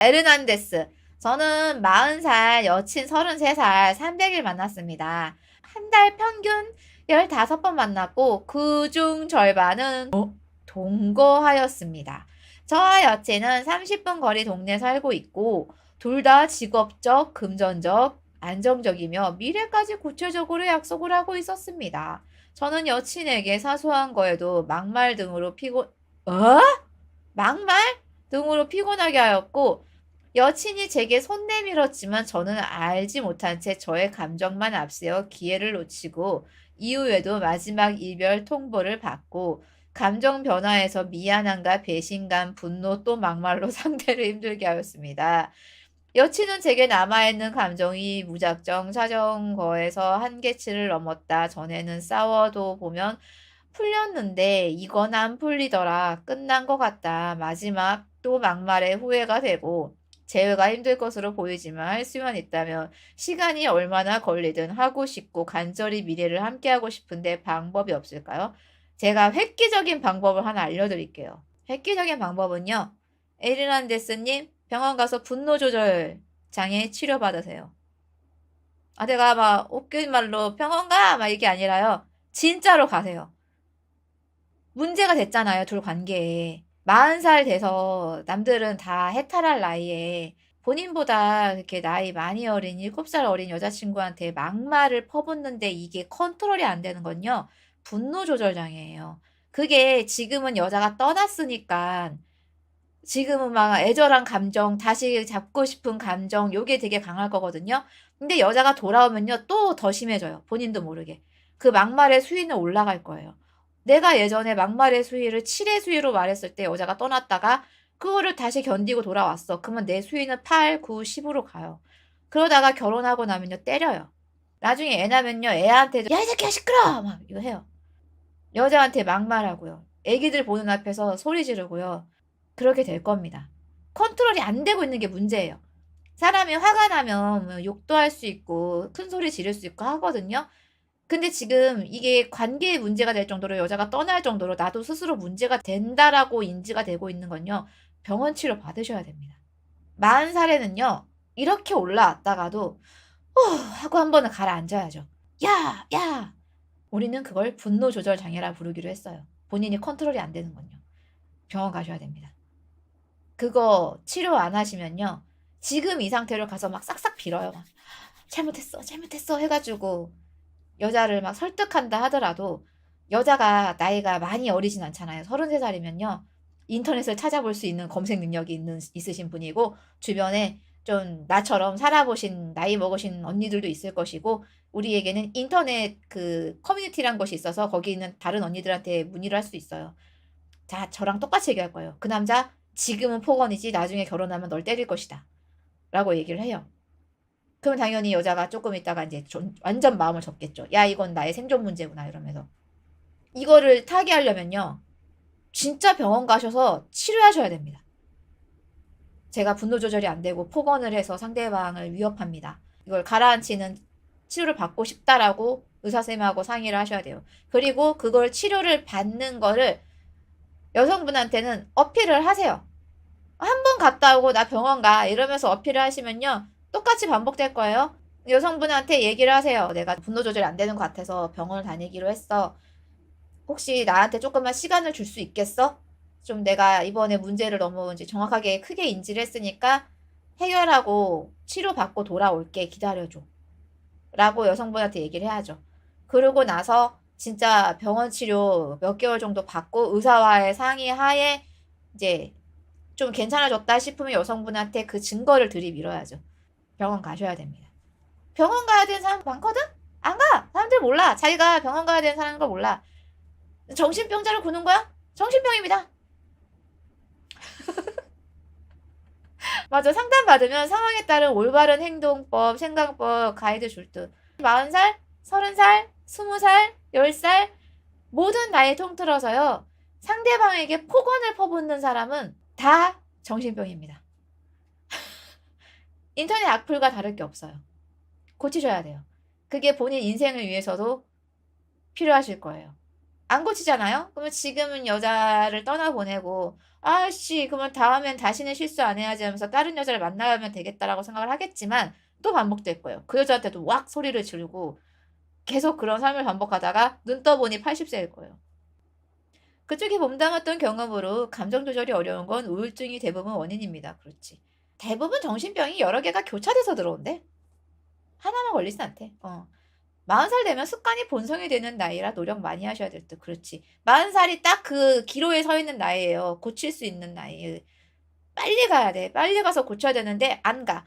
에르난데스. 저는 40살, 여친 33살, 300일 만났습니다. 한 달 평균 15번 만났고, 그 중 절반은 어? 동거하였습니다. 저와 여친은 30분 거리 동네에 살고 있고, 둘 다 직업적, 금전적, 안정적이며 미래까지 구체적으로 약속을 하고 있었습니다. 저는 여친에게 사소한 거에도 막말 등으로 피곤, 어? 막말? 등으로 피곤하게 하였고, 여친이 제게 손 내밀었지만 저는 알지 못한 채 저의 감정만 앞세워 기회를 놓치고, 이후에도 마지막 이별 통보를 받고, 감정 변화에서 미안함과 배신감, 분노 또 막말로 상대를 힘들게 하였습니다. 여친은 제게 남아있는 감정이 무작정 자전거에서 한계치를 넘었다. 전에는 싸워도 보면 풀렸는데 이건 안 풀리더라. 끝난 것 같다. 마지막 또 막말에 후회가 되고 재회가 힘들 것으로 보이지만 할 수만 있다면 시간이 얼마나 걸리든 하고 싶고 간절히 미래를 함께하고 싶은데 방법이 없을까요? 제가 획기적인 방법을 하나 알려드릴게요. 획기적인 방법은요. 에르난데스님 병원 가서 분노 조절 장애 치료 받으세요. 아, 내가 막 웃긴 말로 병원 가! 막 이게 아니라요. 진짜로 가세요. 문제가 됐잖아요, 둘 관계에. 40살 돼서 남들은 다 해탈할 나이에 본인보다 이렇게 나이 많이 어린 7살 어린 여자친구한테 막말을 퍼붓는데 이게 컨트롤이 안 되는 건요. 분노 조절 장애예요. 그게 지금은 여자가 떠났으니까 지금은 막 애절한 감정, 다시 잡고 싶은 감정, 요게 되게 강할 거거든요. 근데 여자가 돌아오면요, 또 더 심해져요. 본인도 모르게. 그 막말의 수위는 올라갈 거예요. 내가 예전에 막말의 수위를 7의 수위로 말했을 때 여자가 떠났다가 그거를 다시 견디고 돌아왔어. 그러면 내 수위는 8, 9, 10으로 가요. 그러다가 결혼하고 나면요, 때려요. 나중에 애 나면요, 애한테도, 야, 이 새끼야, 시끄러! 막 이거 해요. 여자한테 막말하고요. 애기들 보는 앞에서 소리 지르고요. 그렇게 될 겁니다. 컨트롤이 안 되고 있는 게 문제예요. 사람이 화가 나면 뭐 욕도 할 수 있고 큰 소리 지를 수 있고 하거든요. 근데 지금 이게 관계의 문제가 될 정도로 여자가 떠날 정도로 나도 스스로 문제가 된다라고 인지가 되고 있는 건요. 병원 치료 받으셔야 됩니다. 40살에는요. 이렇게 올라왔다가도 어, 하고 한 번은 가라앉아야죠. 야, 야. 우리는 그걸 분노 조절 장애라 부르기로 했어요. 본인이 컨트롤이 안 되는 건요. 병원 가셔야 됩니다. 그거 치료 안 하시면요. 지금 이 상태로 가서 막 싹싹 빌어요. 막 잘못했어, 잘못했어 해가지고 여자를 막 설득한다 하더라도 여자가 나이가 많이 어리진 않잖아요. 33살이면요. 인터넷을 찾아볼 수 있는 검색 능력이 있는, 있으신 분이고 주변에 좀 나처럼 살아보신 나이 먹으신 언니들도 있을 것이고 우리에게는 인터넷 그 커뮤니티란 것이 있어서 거기 있는 다른 언니들한테 문의를 할 수 있어요. 자, 저랑 똑같이 얘기할 거예요. 그 남자 지금은 폭언이지 나중에 결혼하면 널 때릴 것이다. 라고 얘기를 해요. 그럼 당연히 여자가 조금 있다가 이제 좀 완전 마음을 접겠죠. 야, 이건 나의 생존 문제구나 이러면서. 이거를 타개하려면요. 진짜 병원 가셔서 치료하셔야 됩니다. 제가 분노 조절이 안 되고 폭언을 해서 상대방을 위협합니다. 이걸 가라앉히는 치료를 받고 싶다라고 의사쌤하고 상의를 하셔야 돼요. 그리고 그걸 치료를 받는 거를 여성분한테는 어필을 하세요. 한 번 갔다 오고 나 병원 가 이러면서 어필을 하시면요. 똑같이 반복될 거예요. 여성분한테 얘기를 하세요. 내가 분노 조절이 안 되는 것 같아서 병원을 다니기로 했어. 혹시 나한테 조금만 시간을 줄 수 있겠어? 좀 내가 이번에 문제를 너무 이제 정확하게 크게 인지를 했으니까 해결하고 치료받고 돌아올게. 기다려줘. 라고 여성분한테 얘기를 해야죠. 그러고 나서 진짜 병원 치료 몇 개월 정도 받고 의사와의 상의하에 이제 좀 괜찮아졌다 싶으면 여성분한테 그 증거를 들이밀어야죠. 병원 가셔야 됩니다. 병원 가야 되는 사람 많거든? 안 가! 사람들 몰라. 자기가 병원 가야 되는 사람인 걸 몰라. 정신병자를 구는 거야? 정신병입니다. 맞아. 상담받으면 상황에 따른 올바른 행동법, 생각법, 가이드 줄 듯. 40살, 30살, 20살, 10살, 모든 나이 통틀어서요. 상대방에게 폭언을 퍼붓는 사람은 다 정신병입니다. 인터넷 악플과 다를 게 없어요. 고치셔야 돼요. 그게 본인 인생을 위해서도 필요하실 거예요. 안 고치잖아요? 그러면 지금은 여자를 떠나보내고, 아씨, 그러면 다음엔 다시는 실수 안 해야지 하면서 다른 여자를 만나면 되겠다라고 생각을 하겠지만, 또 반복될 거예요. 그 여자한테도 왁 소리를 지르고, 계속 그런 삶을 반복하다가 눈 떠보니 80세일 거예요. 그쪽이 몸담았던 경험으로 감정 조절이 어려운 건 우울증이 대부분 원인입니다. 그렇지. 대부분 정신병이 여러 개가 교차돼서 들어온대. 하나만 걸리진 않대. 어. 40살 되면 습관이 본성이 되는 나이라 노력 많이 하셔야 될 듯. 그렇지. 40살이 딱 그 기로에 서 있는 나이예요. 고칠 수 있는 나이. 빨리 가야 돼. 빨리 가서 고쳐야 되는데 안 가.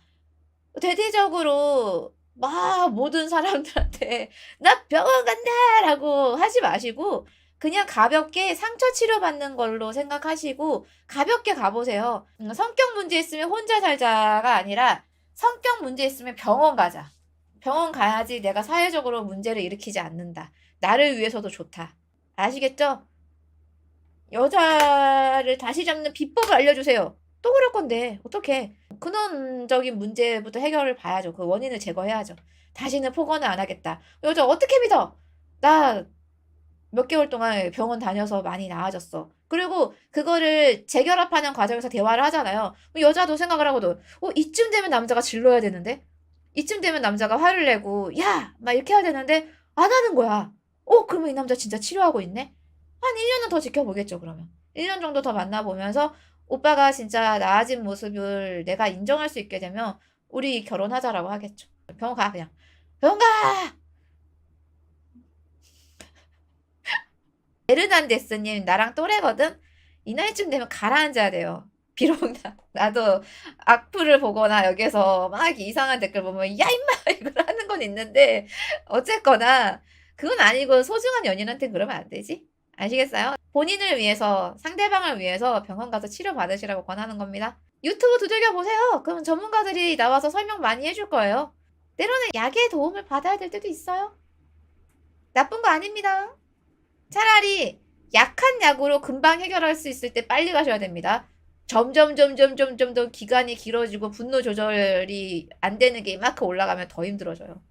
대대적으로 막 모든 사람들한테 나 병원 간다라고 하지 마시고 그냥 가볍게 상처 치료받는 걸로 생각하시고 가볍게 가보세요. 음, 성격 문제 있으면 혼자 살자가 아니라 성격 문제 있으면 병원 가자. 병원 가야지 내가 사회적으로 문제를 일으키지 않는다. 나를 위해서도 좋다. 아시겠죠? 여자를 다시 잡는 비법을 알려주세요. 또 그럴 건데 어떻게? 근원적인 문제부터 해결을 봐야죠. 그 원인을 제거해야죠. 다시는 폭언을 안 하겠다. 여자 어떻게 믿어? 나 몇 개월 동안 병원 다녀서 많이 나아졌어. 그리고 그거를 재결합하는 과정에서 대화를 하잖아요. 여자도 생각을 하거든. 어, 이쯤 되면 남자가 질러야 되는데? 이쯤 되면 남자가 화를 내고, 야! 막 이렇게 해야 되는데, 안 하는 거야. 어, 그러면 이 남자 진짜 치료하고 있네? 한 1년은 더 지켜보겠죠, 그러면. 1년 정도 더 만나보면서, 오빠가 진짜 나아진 모습을 내가 인정할 수 있게 되면, 우리 결혼하자라고 하겠죠. 병원 가, 그냥. 병원 가! 에르난데스님, 나랑 또래거든? 이 나이쯤 되면 가라앉아야 돼요. 비록 나, 나도 악플을 보거나 여기서 막 이상한 댓글 보면 야 임마! 이걸 하는 건 있는데 어쨌거나 그건 아니고 소중한 연인한테 그러면 안 되지? 아시겠어요? 본인을 위해서 상대방을 위해서 병원 가서 치료 받으시라고 권하는 겁니다. 유튜브 두들겨 보세요. 그럼 전문가들이 나와서 설명 많이 해줄 거예요. 때로는 약의 도움을 받아야 될 때도 있어요. 나쁜 거 아닙니다 차라리 약한 약으로 금방 해결할 수 있을 때 빨리 가셔야 됩니다 점점 점점 점점 더 기간이 길어지고 분노 조절이 안 되는 게 이만큼 올라가면 더 힘들어져요.